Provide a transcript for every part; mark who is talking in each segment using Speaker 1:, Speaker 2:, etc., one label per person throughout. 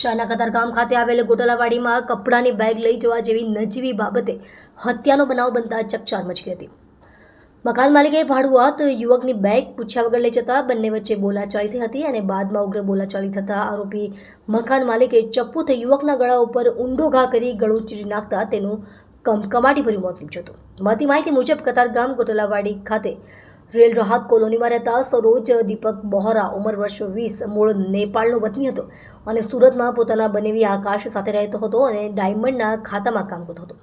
Speaker 1: શાહના કતારગામ ખાતે આવેલ ગોટલાવાડીમાં કપડાની બેગ લઈ જવા જેવી નજીવી બાબતે હત્યાનો બનાવ બનતા ચકચાર મચી હતી. મકાન માલિકે ભાડુઆત યુવકની બેગ પૂછ્યા વગર લઈ જતા બંને વચ્ચે બોલાચાલી થઈ હતી અને બાદમાં ઉગ્ર બોલાચાલી થતા આરોપી મકાન માલિકે ચપ્પુથી યુવકના ગળા ઉપર ઊંડો ઘા કરી ગળું ચીરી નાખતા તેનું કમકમાટીભર્યું મોત નીપજ્યું હતું. મળતી માહિતી મુજબ કતારગામ ગોટલાવાડી ખાતે રેલ રાહત કોલોનીમાં રહેતા સરોજ દીપક બોહરા, ઉંમર વર્ષ વીસ, મૂળ નેપાળનો વતની હતો અને સુરતમાં પોતાના બનેવી આકાશ સાથે રહેતો હતો અને ડાયમંડના ખાતામાં કામ કરતો હતો.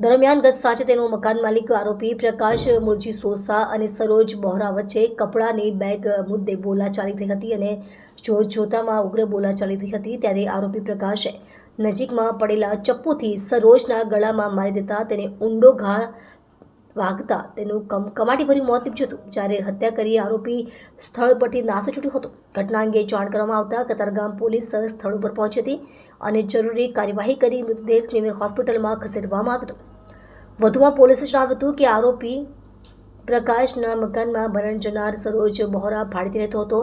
Speaker 1: દરમિયાન ગત સાંજે તેનો મકાન માલિક આરોપી પ્રકાશ મુળજી સોસા અને સરોજ બોહરા વચ્ચે કપડાની બેગ મુદ્દે બોલાચાલી થઈ હતી અને જો જોતામાં ઉગ્ર બોલાચાલી થઈ હતી ત્યારે આરોપી પ્રકાશે નજીકમાં પડેલા ચપ્પુથી સરોજના ગળામાં મારી દેતા તેને ઊંડો ઘા વાગતા તેનું કમ કમાટીભર્યું મોત નીપજ્યું હતું. જ્યારે હત્યા કરી આરોપી સ્થળ પરથી નાસો છૂટ્યો હતો. ઘટના અંગે જાણ કરવામાં આવતા કતારગામ પોલીસ સ્થળ ઉપર પહોંચી હતી અને જરૂરી કાર્યવાહી કરી મૃતદેહ સ્મીમેર હોસ્પિટલમાં ખસેડવામાં આવ્યો હતો. વધુમાં પોલીસે જણાવ્યું હતું કે આરોપી પ્રકાશના મકાનમાં મરણ જનાર સરોજ બહોરા ભાડેથી રહેતો હતો.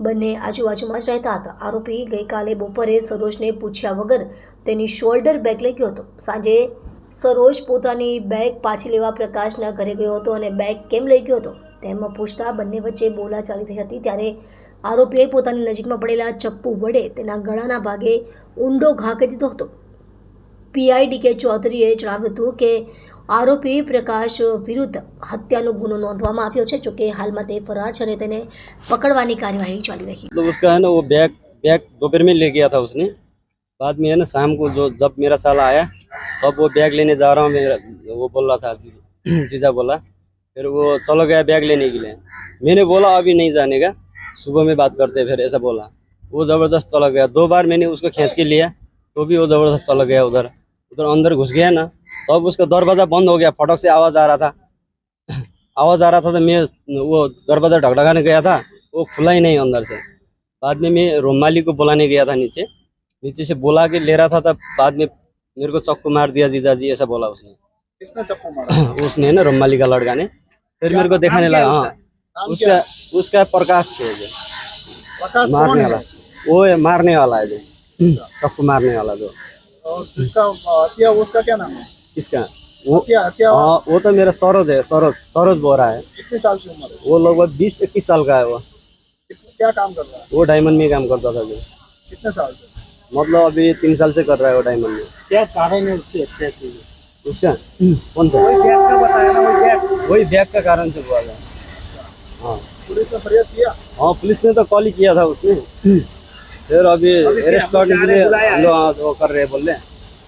Speaker 1: બંને આજુબાજુમાં જ રહેતા હતા. આરોપી ગઈકાલે બપોરે સરોજને પૂછ્યા વગર તેની શોલ્ડર બેગ લઈ ગયો હતો. સાંજે સરોજ પોતાની બેગ પાછી લેવા પ્રકાશના ઘરે ગયો હતો અને બેગ કેમ લઈ ગયો હતો તેમાં પૂછતા બંને વચ્ચે બોલાચાલી થઈ હતી ત્યારે આરોપીએ પોતાની નજીકમાં પડેલા ચપ્પુ વડે તેના ગળાના ભાગે ઊંડો ઘા કરી દીધો હતો પીઆઈ ડી કે ચૌધરીએ જણાવ્યું હતું કે આરોપી પ્રકાશ વિરુદ્ધ હત્યાનો ગુનો નોંધવામાં આવ્યો છે જોકે હાલમાં તે ફરાર છે અને તેને પકડવાની કાર્યવાહી ચાલી રહી
Speaker 2: मतलब उसका है ना वो बैग बैग दोपहर में ले गया था उसने बाद में है ना, शाम को जो जब मेरा साला आया, तब वो बैग लेने जा रहा हूँ, मेरा वो बोल रहा था जी- जीजा बोला। फिर वो चलो गया बैग लेने के लिए। मैंने बोला, अभी नहीं जाने का। सुबह में बात करते फिर ऐसा बोला। वो ज़बरदस्त चला गया। दो बार मैंने उसको खींच के लिया तो भी वो ज़बरदस्त चला गया उधर। उधर अंदर घुस गया ना, तब तो उसका दरवाज़ा बंद हो गया। फटक से आवाज़ आ रहा था। आवाज़ आ रहा था तो मैं वो दरवाज़ा ढकढकाने गया था। वो खुला ही नहीं अंदर से। बाद में मैं रोमाली को बुलाने गया था नीचे। नीचे से बोला के ले रहा था तब बाद में मेरे को चक्कू मार दिया जीजा जी ऐसा बोला उसने।
Speaker 3: किसने मारा?
Speaker 2: उसने ना रोमाली का लड़का ने। फिर मेरे को दिखाने लगा
Speaker 3: हाँ।
Speaker 2: उसका उसका प्रकाश से जो। मारने वाला। वो है मारने वाला है जो। चक्कू मारने वाला जो।
Speaker 3: उसका क्या नाम है?
Speaker 2: किसका? वो
Speaker 3: हत्या
Speaker 2: हाँ वो तो मेरा सरोज है सरोज सरोज बोरा है।
Speaker 3: कितने साल की उम्र है?
Speaker 2: वो लगभग बीस इक्कीस साल का है वो।
Speaker 3: क्या काम कर रहा है?
Speaker 2: वो डायमंड में काम करता था जो।
Speaker 3: कितने साल से?
Speaker 2: मतलब अभी तीन साल से कर रहा है वो डायमंड में
Speaker 3: क्या कारण है उसकी हत्या की
Speaker 2: उसका कौन सा
Speaker 3: वही बैग का बताया ना वही बैग
Speaker 2: वही बैग का कारण से हुआ था हाँ
Speaker 3: पुलिस ने फरियाद किया
Speaker 2: हाँ पुलिस ने तो कॉल ही किया था उसने फिर अभी
Speaker 3: अभी क्या?
Speaker 2: अरेस्ट करने के
Speaker 3: थाने
Speaker 2: लिए
Speaker 3: बुलाया है?
Speaker 2: लो, हाँ, वो कर रहे हैं बोल रहे हैं।